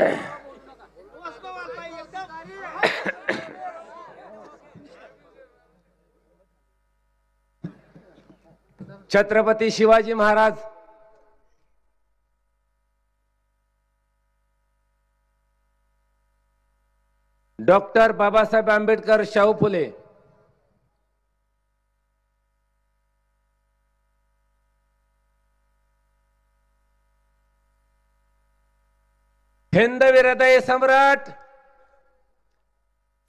Chhatrapati Shivaji Maharaj. Doctor Babasaheb Ambedkar Shahu Phule. हिंदविरदय हृदय सम्राट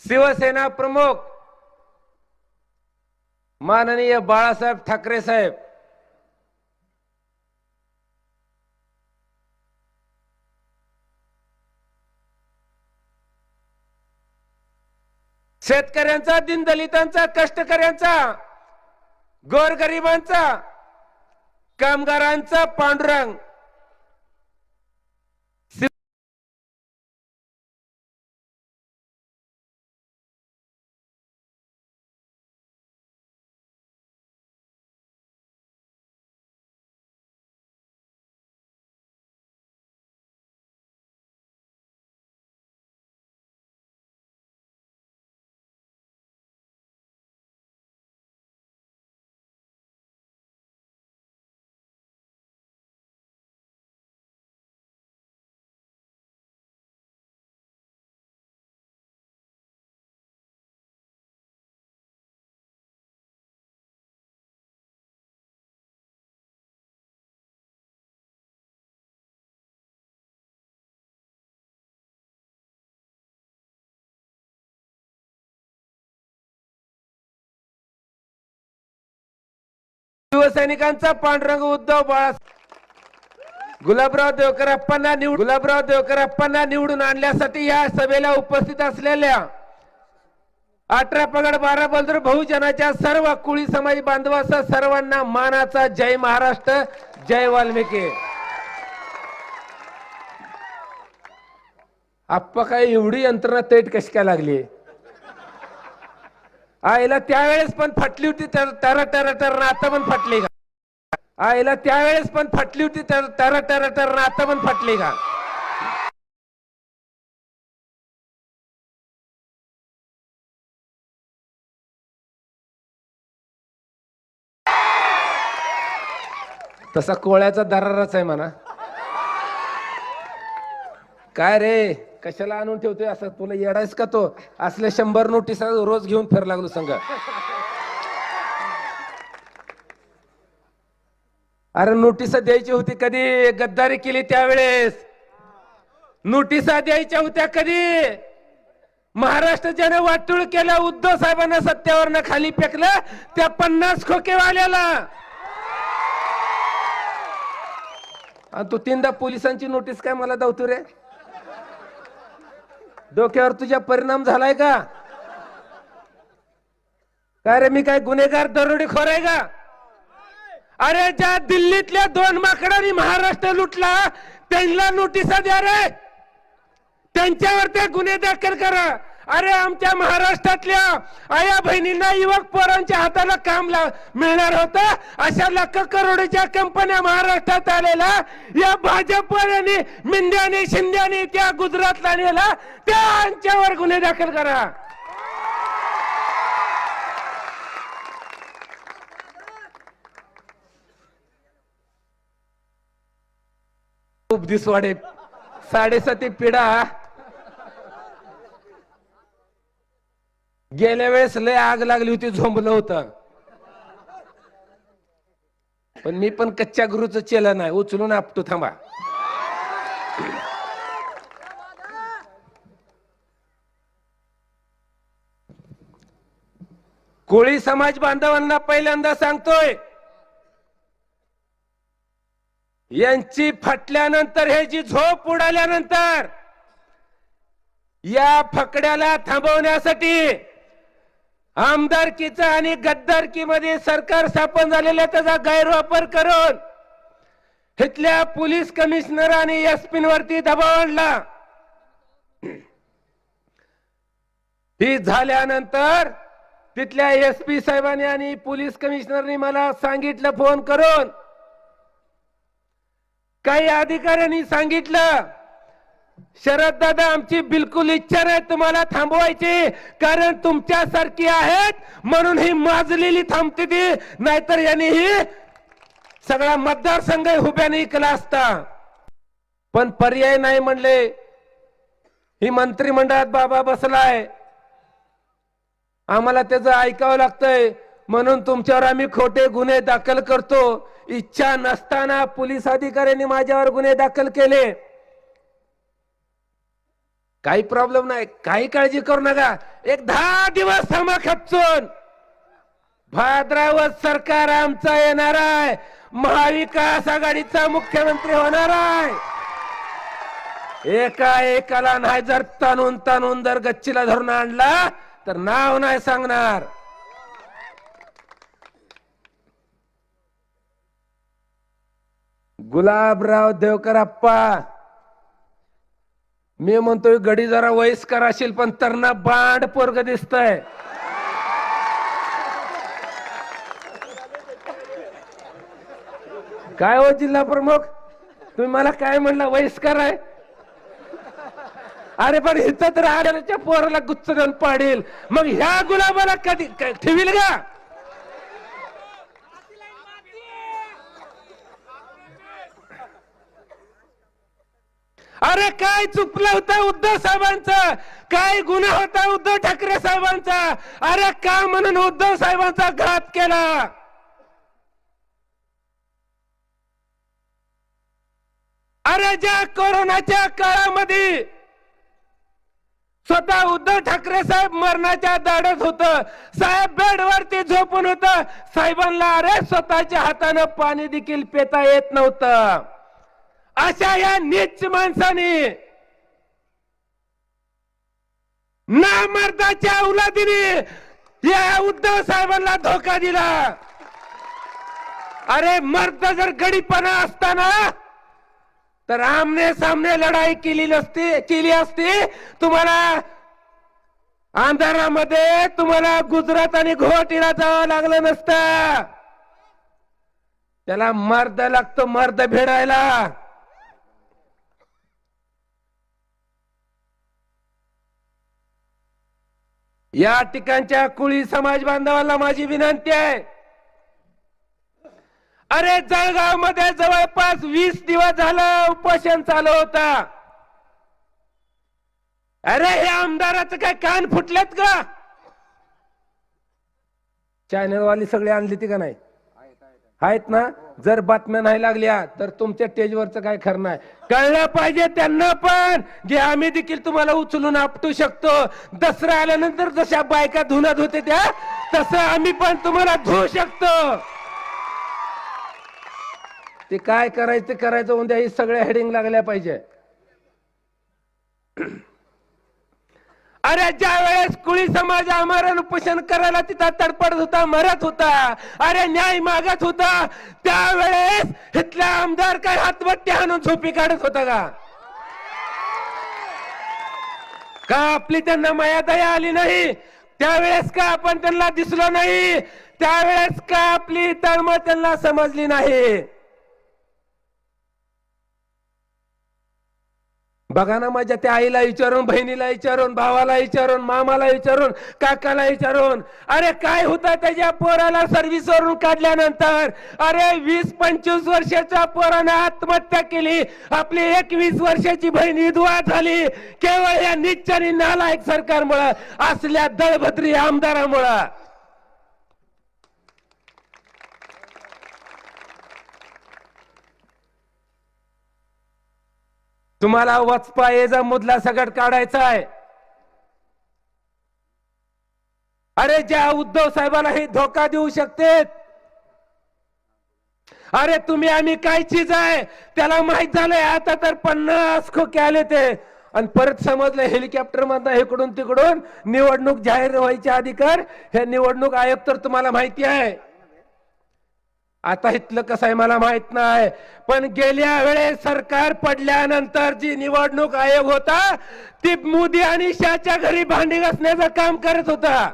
शिवसेना प्रमुख माननीय बाळासाहेब ठाकरे साहेब. शेतकऱ्यांचा दिनदलितांचा कष्टकऱ्यांचा गोरगरिबांचा कामगारांचा पांडुरंग शिवसैनिकांचा पांडुरंग उद्धव बाळा गुलाबराव देवकरप्पांना निवड गुलाबराव देवकरप्पांना निवडून आणण्यासाठी या सभेला उपस्थित असलेल्या अठरा पगड बारा बलदर बहुजनाच्या सर्व कुळी समाज बांधवाचा सर्वांना मानाचा जय महाराष्ट्र जय वाल्मिकी. आप्पा काय एवढी यंत्रणा तैट कशी काय लागली? आईला त्यावेळेस पण फटली होती तर टर तर तर आता पण फटली का? आईला त्यावेळेस पण फटली होती तर टर तर तर आता पण फटली का? तसा कोळ्याचा दरारच आहे म्हणा. काय रे? कशाला आणून ठेवतोय असं? तुला येडायस का तो? असल्या शंभर नोटीस रोज घेऊन फिर लागलो संघ अरे नोटीस द्यायची होती कधी? गद्दारी केली त्यावेळेस. नोटिसा द्यायच्या होत्या कधी? महाराष्ट्र ज्याने वाटूळ केला उद्धव साहेबांना सत्यावरनं खाली फेकलं त्या पन्नास खोकेवाल्याला. आणि तू तीनदा पोलिसांची नोटीस काय मला दावतो रे? डोक्यावर तुझ्या परिणाम झालाय का? काय रे मी काय गुन्हेगार दरोडेखोर आहे का? अरे ज्या दिल्लीतल्या दोन माकडांनी महाराष्ट्र लुटला त्यांना नोटिसा द्या रे. त्यांच्यावर ते गुन्हे दाखल करा. अरे आमच्या महाराष्ट्रातल्या आया बहिणींना युवक पोरांच्या हाताला काम ला मिळणार होतं. अशा लाख करोडच्या कंपन्या महाराष्ट्रात आलेल्या या भाजपवाल्यांनी मिंद्याने शिंद्याने त्या गुजरातला नेला त्यांच्यावर गुन्हे दाखल करा. खूप दिसवाडे. साडेसाती पिढा. गेल्या वेळेस लय आग लागली होती झोंबलं होतं. पण मी पण कच्च्या गुरुचं चेलं नाही उचलून आपटू थांबा. कोळी समाज बांधवांना पहिल्यांदा सांगतोय यांची फाटल्यानंतर हे जी झोप उडाल्यानंतर या फकड्याला थांबवण्यासाठी आमदारकीचा आणि गद्दारकीमध्ये सरकार स्थापन झालेल्या त्याचा गैरवापर करून इथल्या पोलीस कमिशनर आणि एस वरती दबाव आणला. ही झाल्यानंतर तिथल्या एस पी साहेबांनी आणि पोलीस कमिशनरनी मला सांगितलं फोन करून. काही अधिकाऱ्यांनी सांगितलं शरद दादा आमची बिलकुल इच्छा नाही तुम्हाला थांबवायची कारण तुमच्यासारखी आहेत म्हणून ही माजलेली थांबते ती. नाहीतर यांनी ही सगळा मतदारसंघ हुब्याने इकला असता. पण पर्याय नाही म्हणले. ही मंत्रिमंडळात बाबा बसलाय. आम्हाला त्याचं ऐकावं लागतंय. म्हणून तुमच्यावर आम्ही खोटे गुन्हे दाखल करतो. इच्छा नसताना पोलीस अधिकाऱ्यांनी माझ्यावर गुन्हे दाखल केले. काही प्रॉब्लेम नाही. काही काळजी करू नका. एक दहा दिवस थांबा खपचून. भाद्रावत सरकार आमचा येणार आहे. महाविकास आघाडीचा मुख्यमंत्री होणार आहे. एका एकाला नाही जर ताणून ताणून जर गच्चीला धरून आणला तर नाव नाही सांगणार. गुलाबराव देवकर अप्पा मी म्हणतोय गडी जरा वयस्कर असेल पण तरणा बाड पोरग दिसतय. काय हो जिल्हा प्रमुख? तुम्ही मला काय म्हणला वयस्कर आहे? अरे पण हिथं तर आड्याच्या पोराला गुच्छ देऊन पाडेल. मग ह्या गुलाबाला कधी ठेवील का? अरे काय चुकलं होतं उद्धव साहेबांचं? काय गुन्हा होता उद्धव ठाकरे साहेबांचा? अरे का म्हणून उद्धव साहेबांचा घात केला? अरे ज्या कोरोनाच्या काळामध्ये स्वतः उद्धव ठाकरे साहेब मरणाच्या दाडत होत साहेब बेडवरती झोपून होत साहेबांना अरे स्वतःच्या हातानं पाणी देखील पेता येत नव्हतं. अशा या नीच माणसाने नामर्दाच्या औलादीने या उद्धव साहेबांना धोका दिला. अरे मर्द जर गडीपणा असताना तर आमने सामने लढाई केली नसती केली असती तुम्हाला अंधारामध्ये तुम्हाला गुजरात आणि गुवाहाटीला जावं लागलं नसतं. त्याला मर्द लागतो मर्द भेडायला. या ठिकाणच्या कुळी समाज बांधवाला माझी विनंती आहे. अरे जळगावमध्ये जवळपास वीस दिवस झालं उपोषण चालू होता. अरे हे आमदाराचं काय कान फुटलेत का? चॅनलवाली सगळी आणली ती का नाही? आहेत ना? जर बातम्या नाही लागल्या तर तुमच्या स्टेजवरचं काय खरं नाही. कळलं पाहिजे त्यांना पण जे आम्ही देखील तुम्हाला उचलून आपटू शकतो. दसरा आल्यानंतर जशा बायका धुना होते त्या तसं आम्ही पण तुम्हाला धुवू शकतो. ते काय करायचं करायचं उद्या ही सगळ्या हेडिंग लागल्या पाहिजे. अरे ज्या वेळेस कुळी समाज आमरण उपोषण करायला तिथं तडपडत होता मरत होता अरे न्याय मागत होता त्यावेळेस इथला आमदार काय हातवट्टी आणून झोपी काढत होता का? का आपली त्यांना मायादया आली नाही? त्यावेळेस का आपण त्यांना दिसलो नाही? त्यावेळेस का आपली तळमळ त्यांना समजली नाही? बघा ना माझ्या त्या आईला विचारून बहिणीला विचारून भावाला विचारून मामाला विचारून काकाला विचारून. अरे काय होतं त्याच्या पोराला सर्व्हिस वरून काढल्यानंतर? अरे वीस पंचवीस वर्षाच्या पोराने आत्महत्या केली. आपली एकवीस वर्षाची बहीण विधवा झाली. केवळ या निच्च आणि नालायक सरकारमुळं असल्या दळभद्री आमदारामुळं. तुम्हाला वचपा एजा मुदला सगट काढायचा आहे. अरे ज्या उद्धव साहेबांना हे धोका देऊ शकते अरे तुम्ही आम्ही काय चीज आहे. त्याला माहीत झालंय आता तर पन्नास खोके आले ते. आणि परत समजलं हेलिकॉप्टर मधनं इकडून तिकडून निवडणूक जाहीर व्हायचे अधिकार. हे निवडणूक आयोग तर तुम्हाला माहिती आहे. आता इथलं कसं आहे मला माहीत नाही. पण गेल्या वेळेस सरकार पडल्यानंतर जी निवडणूक आयोग होता ती मोदी आणि शाहच्या घरी भांडी घासण्याचं काम करत होता.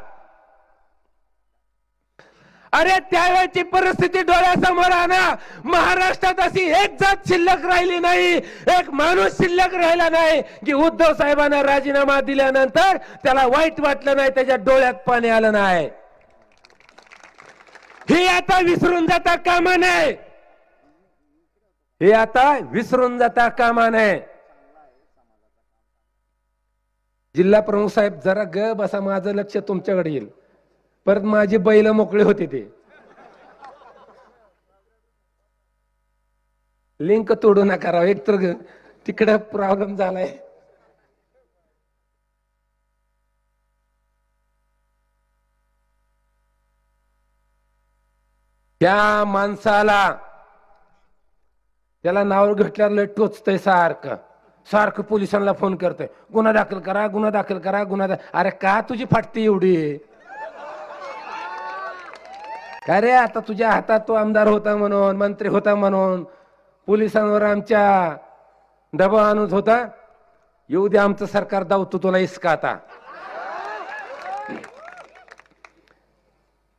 अरे त्यावेळेची परिस्थिती डोळ्यासमोर आणा. महाराष्ट्रात अशी एक जात शिल्लक राहिली नाही. एक माणूस शिल्लक राहिला नाही की उद्धव साहेबांना राजीनामा दिल्यानंतर त्याला वाईट वाटलं नाही त्याच्या डोळ्यात पाणी आलं नाही. हे आता विसरून जाता कामा नये. हे आता विसरून जाता कामा नये. जिल्हा प्रमुख साहेब जरा ग बसा माझं लक्ष तुमच्याकडे येईल. परत माझी बैल मोकळे होते ते. लिंक तोडू नका राव एक तर तिकडे प्रॉब्लेम झालाय. त्या माणसाला त्याला नावर घेतल्यावर लय टोचतंय सारखं. सारखं पोलिसांना फोन करतोय. गुन्हा दाखल करा गुन्हा दाखल करा गुन्हा दा- अरे का तुझी फाटते एवढी? अरे रे आता तुझ्या हातात तो आमदार होता म्हणून मंत्री होता म्हणून पोलिसांवर आमच्या दबाव आणत होता. येऊ दे आमचं सरकार दावतो तुला इसका आता.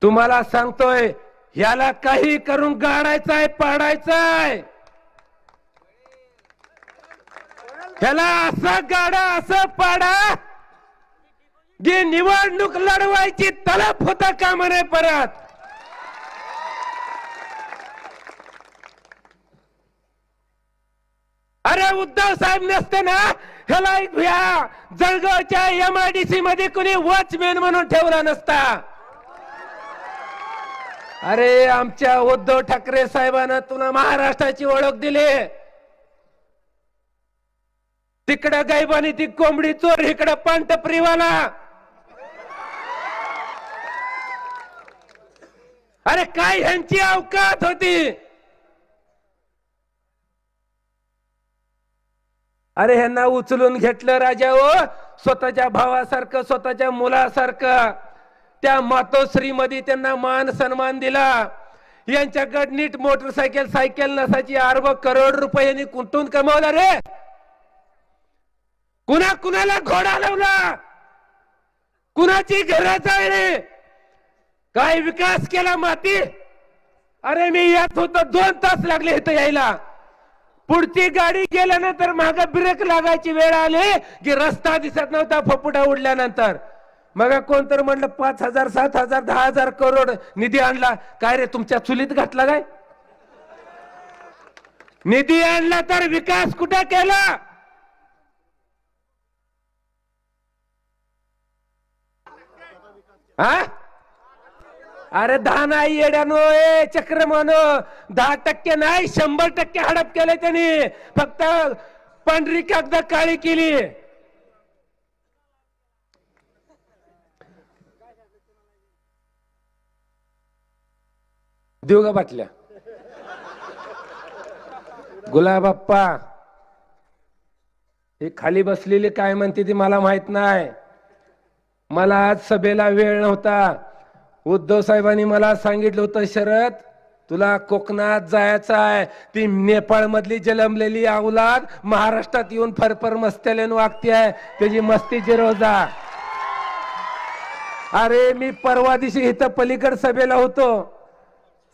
तुम्हाला सांगतोय याला काही करून गाडायचं आहे पाडायचं आहे त्याला असं गाडा असं पाडा जी निवडणूक लढवायची तलप होता कामा परत? अरे उद्धव साहेब नसते ना? ह्याला ह्या जळगावच्या एमआयडीसी मध्ये कुणी वॉचमॅन म्हणून ठेवला नसता. अरे आमच्या उद्धव ठाकरे साहेबांना तुला महाराष्ट्राची ओळख दिली. तिकडं गायबानी ती कोंबडी चोर इकडं पांटप्रीवाला अरे काय ह्यांची अवकात होती? अरे ह्यांना उचलून घेतलं राजा ओ स्वतःच्या भावासारखं स्वतःच्या मुलासारखं. त्या मातोश्री मध्ये त्यांना मान सन्मान दिला. यांच्याकडे नीट मोटरसायकल सायकल नसायची. अर्ब करोड रुपयांनी कुंटून कमावला रे. कुणा कुणाला घोडा लावला? कुणाची घराचा रे? काय विकास केला माती? अरे मी यात होतो. दोन तास लागले इथं यायला. पुढची गाडी गेल्यानंतर माग ब्रेक लागायची वेळ आली की रस्ता दिसत नव्हता. फपुटा उडल्यानंतर. मग कोण तर म्हणलं पाच हजार सात हजार दहा हजार करोड निधी आणला. काय रे तुमच्या चुलीत घातला काय? निधी आणला तर विकास कुठं केला? हा अरे दहा नाही येड्यानो ए चक्रमान. दहा टक्के नाही शंभर टक्के हडप केले त्यांनी. फक्त पांढरी कागद काळी केली. देऊ का बाटल्या? गुलाबाप्पा हे खाली बसलेले काय म्हणते ती मला माहीत नाही. मला आज सभेला वेळ नव्हता. उद्धव साहेबांनी मला सांगितलं होतं शरद तुला कोकणात जायचं आहे. ती नेपाळमधली जलमलेली जन्मलेली अवलाद महाराष्ट्रात येऊन फरफर मस्त्यालेन वागते आहे. त्याची मस्ती जिरवजा अरे मी परवा दिवशी इथं पलीकड सभेला होतो.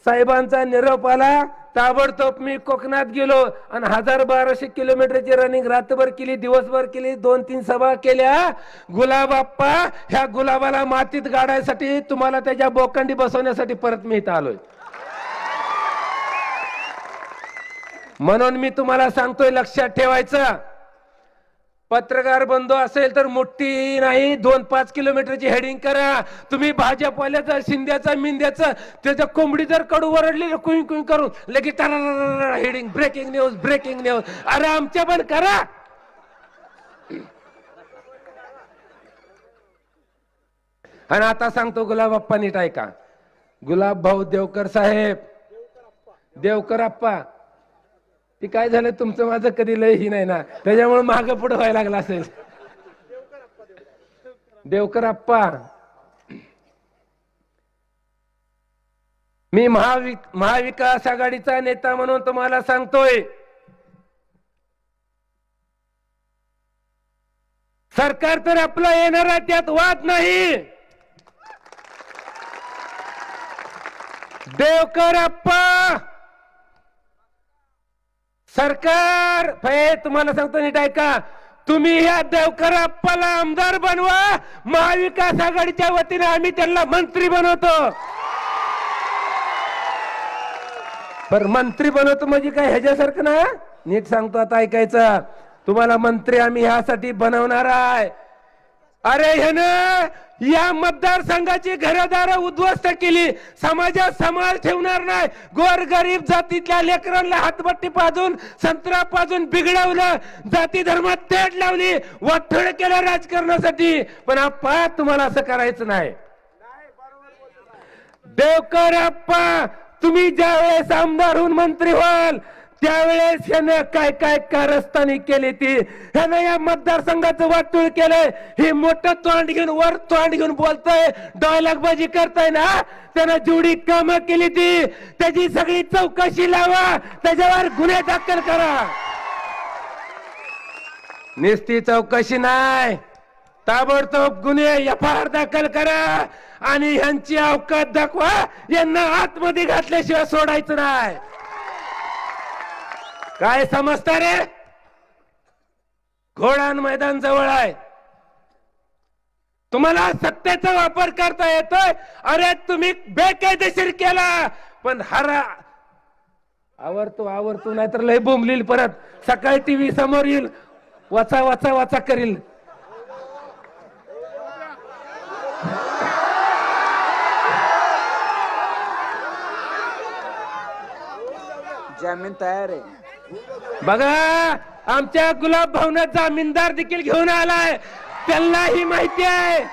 साहेबांचा निरोप आला. ताबडतोब मी कोकणात गेलो आणि हजार बाराशे किलोमीटरची रनिंग रात्रभर केली दिवसभर केली दोन तीन सभा केल्या. गुलाबाप्पा ह्या गुलाबाला मातीत गाडायसाठी तुम्हाला त्याच्या बोकंडी बसवण्यासाठी परत मी इथं आलोय. म्हणून मी तुम्हाला सांगतोय लक्षात ठेवायचं. पत्रकार बंधू असेल तर मोठी नाही दोन पाच किलोमीटरची हेडिंग करा. तुम्ही भाजपवाल्याचा शिंद्याचा मिंद्याचा त्याच्या कोंबडी जर कडू वरडली कुई कुई करून लगेच heading breaking news breaking news अरे आमच्या पण करा. आणि आता सांगतो गुलाबअप्पा नीट ऐका. गुलाब भाऊ देवकर साहेब. देवकर अप्पा ते काय झालं तुमचं माझं कधी लय ही नाही ना? त्याच्यामुळे माग पुढे व्हायला लागला असेल. देवकर आप्पा. मी महाविक महाविकास आघाडीचा नेता म्हणून तुम्हाला सांगतोय. सरकार तर आपलं येणार आहे त्यात वाद नाही. देवकर अप्पा सरकार! हे तुम्हाला सांगतो नीट ऐका. तुम्ही ह्या देवकर अप्पाला आमदार बनवा. महाविकास आघाडीच्या वतीने आम्ही त्यांना मंत्री बनवतो. पर मंत्री बनवतो म्हणजे काय? ह्याच्यासारखं ना? नीट सांगतो आता ऐकायचं. तुम्हाला मंत्री आम्ही ह्यासाठी बनवणार आहे. अरे ह्यानं या मतदारसंघाची घरदार उद्ध्वस्त केली. समाजात समाज ठेवणार नाही. गोर गरीब जातीतल्या लेकरांना हातबट्टी पाजून संत्रा पाजून बिघडवलं. जाती धर्मात तेट लावली. वाटोळ केलं राजकारणासाठी. पण आप्पा तुम्हाला असं करायचं नाही. देवकर आप्पा तुम्ही ज्यावेळेस आमदार होऊन मंत्री व्हाल त्यावेळेस ह्यानं काय काय कारस्थानी केली ती? ह्यानं या मतदारसंघाचं वाटूळ केलंय. हे मोठं तोंड घेऊन वर तोंड घेऊन बोलतोय. डॉयलॉगबाजी करताय ना? त्यानं जेवढी कामं केली ती त्याची सगळी चौकशी लावा. त्याच्यावर गुन्हे दाखल करा. निस्ती चौकशी नाही. ताबडतोब गुन्हे एफ आय आर दाखल करा. आणि ह्यांची अवकात दाखवा. यांना आतमध्ये घातल्याशिवाय सोडायचं नाही. काय समजता रे? घोडान मैदान जवळ आहे. तुम्हाला सत्तेचा वापर करता येतोय? अरे तुम्ही बेकायदेशीर केला. पण हरा आवरतो आवरतो नाहीतर लय बोंबलील परत. सकाळी टीव्ही समोर येईल. वाचा वाचा वाचा करील. जामीन तयार आहे. बघा आमच्या गुलाब भावना जामीनदार देखील घेऊन आलाय. त्यांनाही माहिती आहे.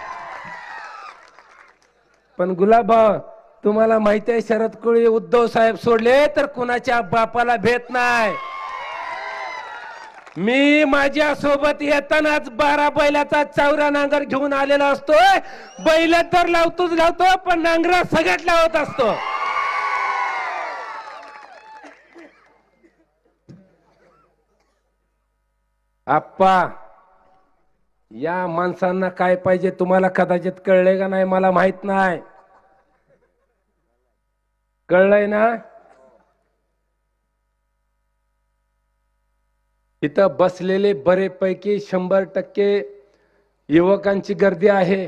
पण गुलाब भाव तुम्हाला माहिती आहे शरद कोळी उद्धव साहेब सोडले तर कुणाच्या बापाला भेट नाही. मी माझ्या सोबत येतानाच बारा बैलाचा चौरा नांगर घेऊन आलेला असतोय. बैल तर लावतोच लावतो पण नांगरा सगळ्यात लावत असतो. आप्पा या माणसांना काय पाहिजे तुम्हाला कदाचित कळलंय का नाही मला माहीत नाही. कळलंय ना? इथं बसलेले बरेपैकी शंभर टक्के युवकांची गर्दी आहे.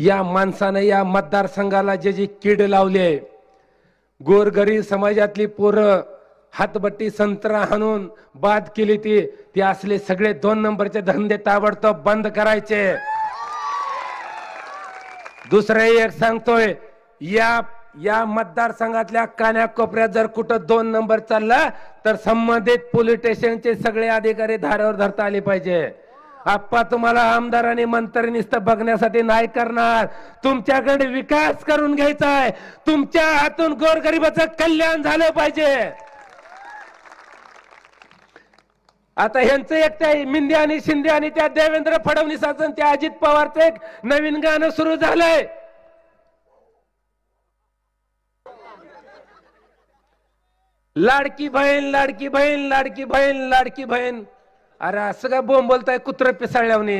या माणसानं या मतदारसंघाला जे जी कीड लावली आहे गोरगरीब समाजातली पोरं हातबट्टी संत्रा हाणून बाद केली ती. ती असले सगळे दोन नंबरचे धंदे ताबडतोब बंद करायचे. दुसरं एक सांगतोय या या मतदारसंघातल्या कान्याकोपऱ्यात जर कुठं दोन नंबर चालला तर संबंधित पोलीस स्टेशनचे सगळे अधिकारी धारावर धरता आले पाहिजे. आप्पा तुम्हाला आमदार आणि मंत्री नुसतं बघण्यासाठी नाही करणार. तुमच्याकडे विकास करून घ्यायचा आहे. तुमच्या हातून गोरगरिबाचं कल्याण झालं पाहिजे. आता ह्यांचं एक त्या मिंदे आणि शिंदे आणि त्या देवेंद्र फडणवीसाचं त्या अजित पवारचं एक नवीन गाणं सुरू झालंय. लाडकी बहीण लाडकी बहीण लाडकी बहीण लाडकी बहीण. अरे असं काय बोंब बोलताय कुत्र पिसाळल्याने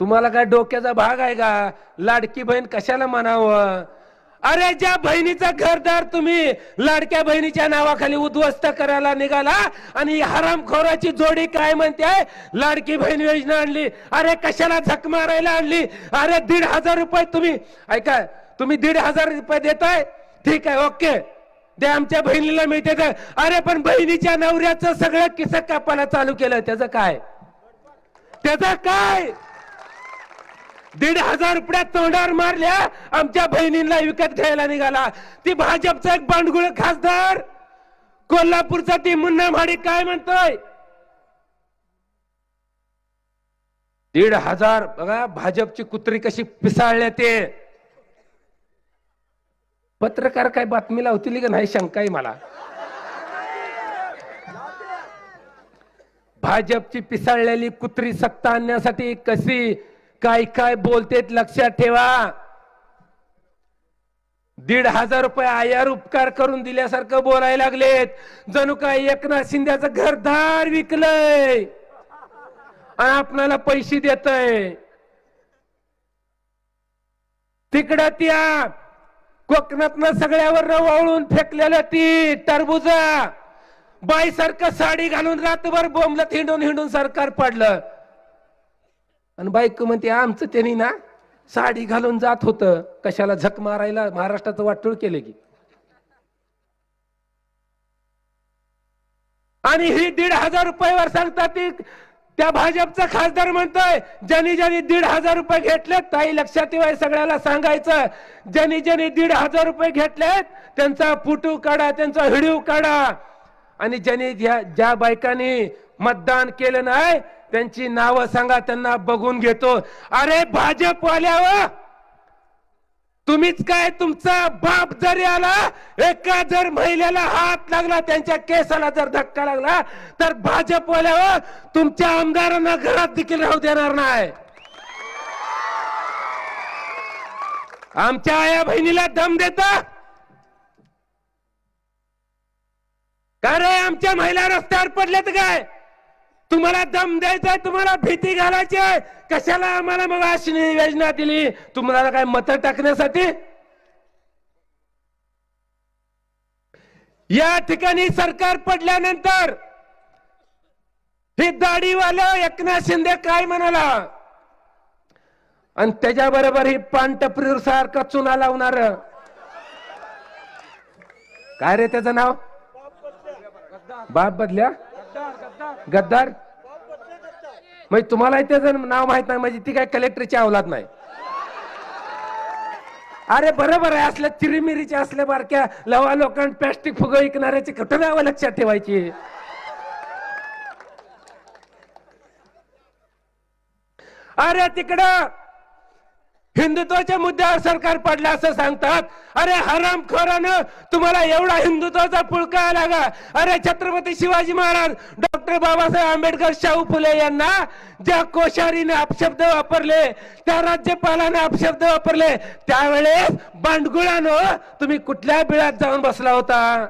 तुम्हाला काय डोक्याचा भाग आहे का? लाडकी बहीण कशाला म्हणावं? अरे ज्या बहिणीचा घरदार तुम्ही लाडक्या बहिणीच्या नावाखाली उद्ध्वस्त करायला निघाला आणि हरामखोराची जोडी काय म्हणते? लाडकी बहीण योजना आणली. अरे कशाला झक मारायला आणली? अरे दीड हजार रुपये तुम्ही ऐका तुम्ही दीड हजार रुपये देताय? ठीक आहे ओके. ते आमच्या बहिणीला मिळते तर अरे पण बहिणीच्या नवऱ्याचं सगळं किस कापायला चालू केलं. त्याचं काय? त्याचं काय? दीड हजार रुपयात तोंडावर मारल्या आमच्या बहिणींना विकत घ्यायला निघाला. ती भाजपचा एक बांडगुळ खासदार. कोल्हापूरचा ती मुन्ना माडी काय म्हणतोय? दीड हजार बघा भाजपची कुत्री कशी पिसाळल्या ते. पत्रकार काय बातमी लावतील का नाही शंका आहे मला. भाजपची पिसाळलेली कुत्री सत्ता आणण्यासाठी कशी काय काय बोलतेत लक्षात ठेवा. दीड हजार रुपये आयार उपकार करून दिल्यासारखं बोलायला लागलेत. जणू काय एकनाथ शिंद्याचं घरदार विकलंय. आणि आपणाला पैसे देतय. तिकडं त्या कोकणातनं सगळ्यावर रवाळून फेकलेलं ती टरबुजा. बाईसारखं साडी घालून रातभर बोंबलत हिंडून हिंडून सरकार पडलं. आणि बायको म्हणते आमचं त्यांनी ना. साडी घालून जात होतं. कशाला झक मारायला महाराष्ट्राचं वाटोळ केलं की. आणि ही दीड हजार रुपयावर सांगतात ती त्या भाजपचा खासदार म्हणतोय ज्यांनी ज्यांनी दीड हजार रुपये घेतलेत ताई लक्षात येवाय सगळ्याला सांगायचं. ज्यांनी ज्यांनी दीड हजार रुपये घेतलेत त्यांचा फुटू काढा त्यांचा व्हिडिओ काढा. आणि ज्यांनी ज्या ज्या बायकांनी मतदान केलं नाही त्यांची नावं सांगा त्यांना बघून घेतो. अरे भाजपवाल्यावर! तुम्हीच काय तुमचा बाप जरी आला एका जर महिलेला हात लागला त्यांच्या केसाला जर धक्का लागला तर भाजपवाल्यावर तुमच्या आमदारांना घरात देखील राहू देणार नाही. आमच्या आया बहिणीला दम देता? का रे आमच्या महिला रस्त्यावर पडल्यात काय? तुम्हाला दम द्यायचा तुम्हाला भीती घालायची आहे कशाला आम्हाला मग अशी योजना दिली? तुम्हाला काय मत टाकण्यासाठी? या ठिकाणी सरकार पडल्यानंतर हे दाढीवाला एकनाथ शिंदे काय म्हणाला? आणि त्याच्याबरोबर ही पानटपरीवर सारखा चुना लावणार. काय रे त्याचं नाव? बाप बदल्या. गद्दार? म्हणजे तुम्हाला त्याचं नाव माहीत नाही म्हणजे ती काय कलेक्टरची अवलाद नाही. अरे बरोबर आहे असल्या चिरीमिरीच्या असल्या बारक्या लवा लोकांना प्लॅस्टिक फुग विकणाऱ्याची कुठं नावं लक्षात ठेवायची अरे तिकडं! हिंदुत्वाच्या मुद्द्यावर सरकार पडलं असं सांगतात. अरे हरामखोरानं तुम्हाला एवढा हिंदुत्वाचा पुळका आला का अरे छत्रपती शिवाजी महाराज डॉक्टर बाबासाहेब आंबेडकर शाहू फुले यांना ज्या कोश्यारीने अपशब्द वापरले त्या राज्यपालाने अपशब्द वापरले त्यावेळेस बांडगुळानं तुम्ही कुठल्या बिळात जाऊन बसला होता?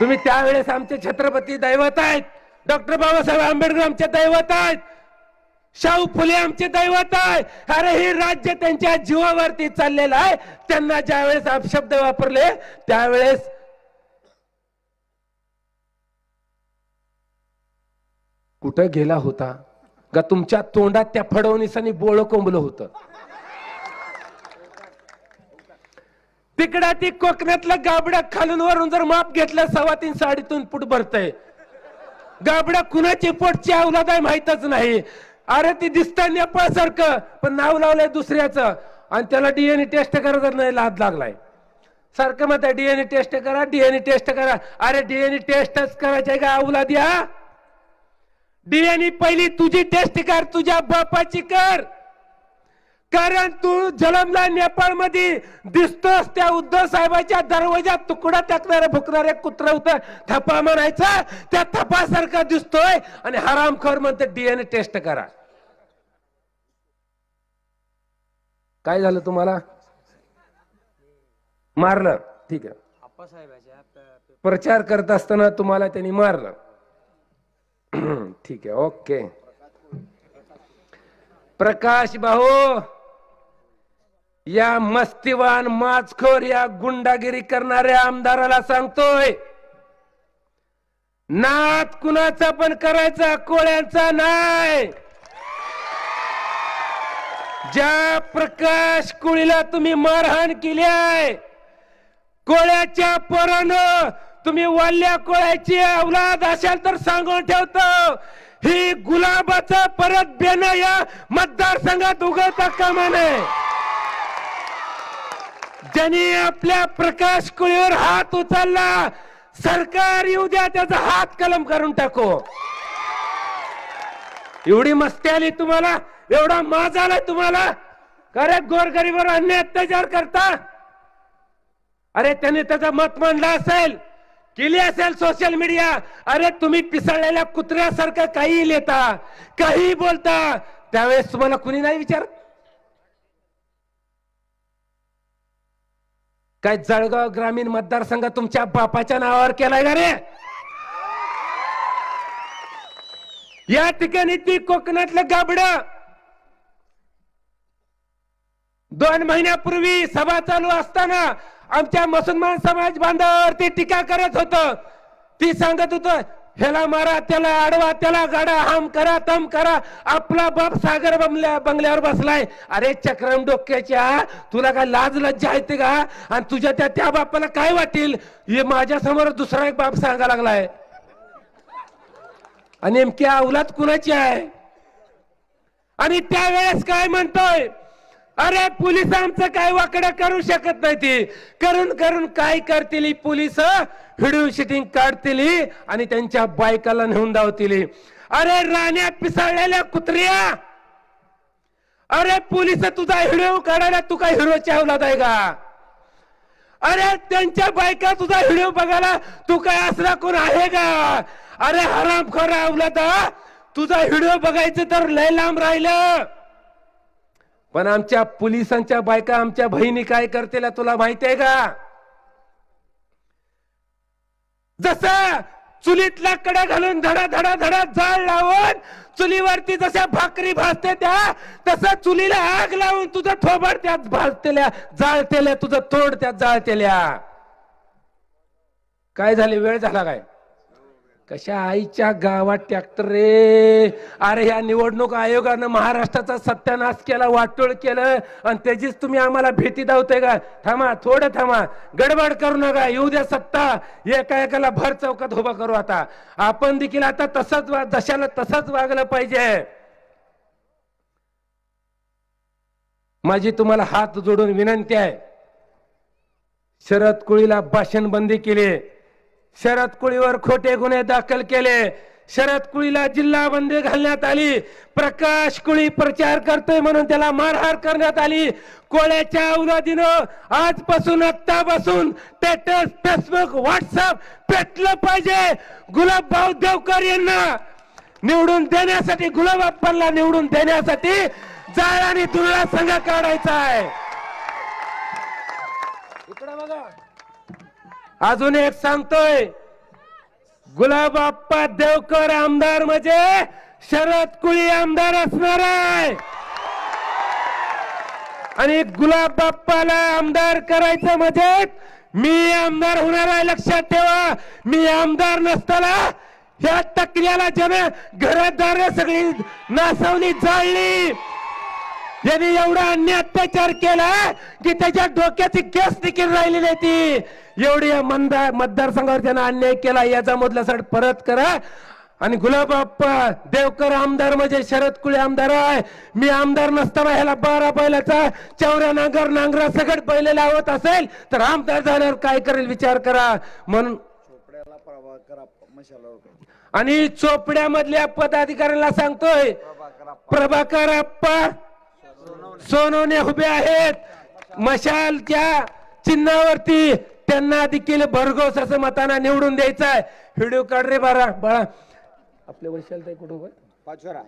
तुम्ही त्यावेळेस आमचे छत्रपती दैवत आहेत. डॉक्टर बाबासाहेब आंबेडकर आमचे दैवत आहेत. शाहू फुले आमचे दैवत आहे. अरे हे राज्य त्यांच्या जीवावरती चाललेलं आहे. त्यांना ज्यावेळेस अपशब्द वापरले त्यावेळेस कुठं गेला होता? का तुमच्या तोंडात त्या फडवणीसांनी बोळ कोंबलं होतं? तिकडं ती कोकणातलं गाबड्या खालून वरून जर माप घेतलं सव्वा तीन साडेतीन फूट भरतय. गाबड्या कुणाची पोटची अवलाद आहे माहितच नाही. अरे ती दिसत नेपाळसारखं पण नाव लावलंय दुसऱ्याचं. आणि त्याला डीएनए टेस्ट करायचा नाही लाद लागलाय. सारखं मत डीएनए टेस्ट करा डीएनए टेस्ट करा. अरे डीएनए टेस्टच करायचंय का अवलाद द्या डीएनए पहिली तुझी टेस्ट कर तुझ्या बापाची कर. कारण तू जलमला नेपाळमध्ये दिसतोस त्या उद्धव साहेबाच्या दरवाजात तुकडा टाकणारे फुकणारे कुत्र होत. थपा म्हणायचा त्या थपासारखा दिसतोय. आणि हरामखोर म्हणते डीएनए टेस्ट करा. काय झालं तुम्हाला? मारलं. ठीक आहे. प्रचार करत असताना तुम्हाला त्यांनी मारलं. ठीक आहे. ओके. प्रकाश भाऊ या मस्तीवान माचखोर या गुंडागिरी करणाऱ्या आमदाराला सांगतोय नात कुणाचा पण करायचा कोळ्यांचा नाही. ज्या प्रकाश कुळीला तुम्ही मारहाण केली आहे कोळ्याच्या पोरानं तुम्ही वाल्या कोळ्याची अवलाद असाल तर सांगून ठेवतो ही गुलाबाचं परत बेन या मतदारसंघात उगवता कामा नये. ज्यांनी आपल्या प्रकाश कुळीवर हात उचलला सरकार येऊ द्या त्याचा हात कलम करून टाको. एवढी मस्ती आली तुम्हाला? एवढा माज आलाय तुम्हाला? अरे गोरगरीवर अन्य अत्याचार करता? अरे त्यांनी त्याचं मत मांडलं असेल केली असेल सोशल मीडिया अरे तुम्ही पिसळलेल्या कुत्र्यासारखं काही लिहिता काही बोलता त्यावेळेस तुम्हाला कुणी नाही विचार काय जळगाव ग्रामीण मतदारसंघ तुमच्या बापाच्या नावावर केलाय का रे? या ठिकाणी ती कोकणातलं गाबड दोन महिन्यापूर्वी सभा चालू असताना आमच्या मुसलमान समाज बांधवावरती टीका करत होत. ती सांगत होत ह्याला मारा त्याला आडवा त्याला गाडा हम करा तम करा. आपला बाप सागर बंगल्या बंगल्यावर बसलाय. अरे चक्रम डोक्याच्या तुला काय लाज लज्जा येते का? आणि तुझ्या त्या त्या बापाला काय वाटेल? हे माझ्यासमोर दुसरा एक बाप सांगा लागलाय. आणि नेमकी अवलाद कुणाची आहे? आणि त्यावेळेस काय म्हणतोय? अरे पोलीस आमचं काय वाकडं करू शकत नाही ती. करून करून काय करतील पोलीस व्हिडिओ शूटिंग काढतील आणि त्यांच्या बायकाला नेऊन धावतील अरे राण्या पिसाळलेल्या कुत्र्या! अरे पोलीस तुझा व्हिडिओ काढायला तू काय हिरोच्या अवलाद आहे का? अरे त्यांच्या बायका तुझा व्हिडिओ बघायला तू काय असला कोण आहे का? अरे हराम खरा अवलादा तुझा व्हिडिओ बघायचं तर लय लांब राहिलं. पण आमच्या पोलिसांच्या बायका आमच्या बहिणी काय करतील तुला माहिती आहे का? जस चुलीतला कडा घालून धडा धडा धडा जाळ लावून चुलीवरती जशा भाकरी भाजते त्या तसं चुलीला आग लावून तुझं थोबड त्यात भाजतेल्या जाळतेल्या तुझं तोड त्यात जाळतेल्या. काय झाले? वेळ झाला काय? कशा आईच्या गावात ट्रॅक्टर रे? अरे ह्या निवडणूक आयोगानं महाराष्ट्राचा सत्यानाश केला वाटोळ केलं आणि त्याचीच तुम्ही आम्हाला भीती दावते का? थांबा थोडं थांबा. गडबड करू नका येऊ द्या सत्ता. एका एकाला भर चौकात उभा करू आता. आपण देखील आता तसंच वा जशाला तसंच वागलं पाहिजे. माझी तुम्हाला हात जोडून विनंती आहे. शरद कुळीला भाषण बंदी केली. शरद कुळीवर खोटे गुन्हे दाखल केले. शरद कुळीला जिल्हा बंदी घालण्यात आली. प्रकाश कुळी प्रचार करतोय म्हणून त्याला मारहाण करण्यात आली. कोळ्याच्या औलादीनं आजपासून आत्तापासून स्टेटस फेसबुक व्हॉट्सअप पेटलं पाहिजे. गुलाबभाऊ देवकर यांना निवडून देण्यासाठी गुलाबाप्पांना निवडून देण्यासाठी जाळ आणि दुर्ळा संघ काढायचा आहे इकडे बघा अजून एक सांगतोय. गुलाबाप्पा देवकर आमदार म्हणजे शरद कुळी आमदार असणार आहे. आणि गुलाबबाप्पाला आमदार करायचं म्हणजे मी आमदार होणार आहे लक्षात ठेवा. मी आमदार नसताना ह्या टकल्याला जन घरदार सगळी नासवली जाळली. ज्याने एवढा अन्य अत्याचार केला की त्याच्या डोक्याची केस देखील राहिली नाही ती. एवढी मतदार मतदारसंघावर त्यानं अन्याय केला याचा मधला सड परत करा. आणि गुलाबाप्पा देवकर आमदार म्हणजे शरद कुळे आमदार आहे. मी आमदार नसताना ह्याला बारा बैलाचा चौऱ्या नांगर नांगरा सगळं बैल लावत असेल तर आमदार झाल्यावर काय करेल विचार करा. म्हणून मशाला आणि चोपड्यामधल्या पदाधिकाऱ्यांना सांगतोय प्रभाकर अप्पा सोनवणे. उभे आहेत. मशालच्या चिन्हावरती त्यांना देखील भरघोस असं मताना निवडून द्यायचं आहे व्हिडिओ काढ रे बारा बाळा. आपल्या वैशाल कुठं पाचोरा.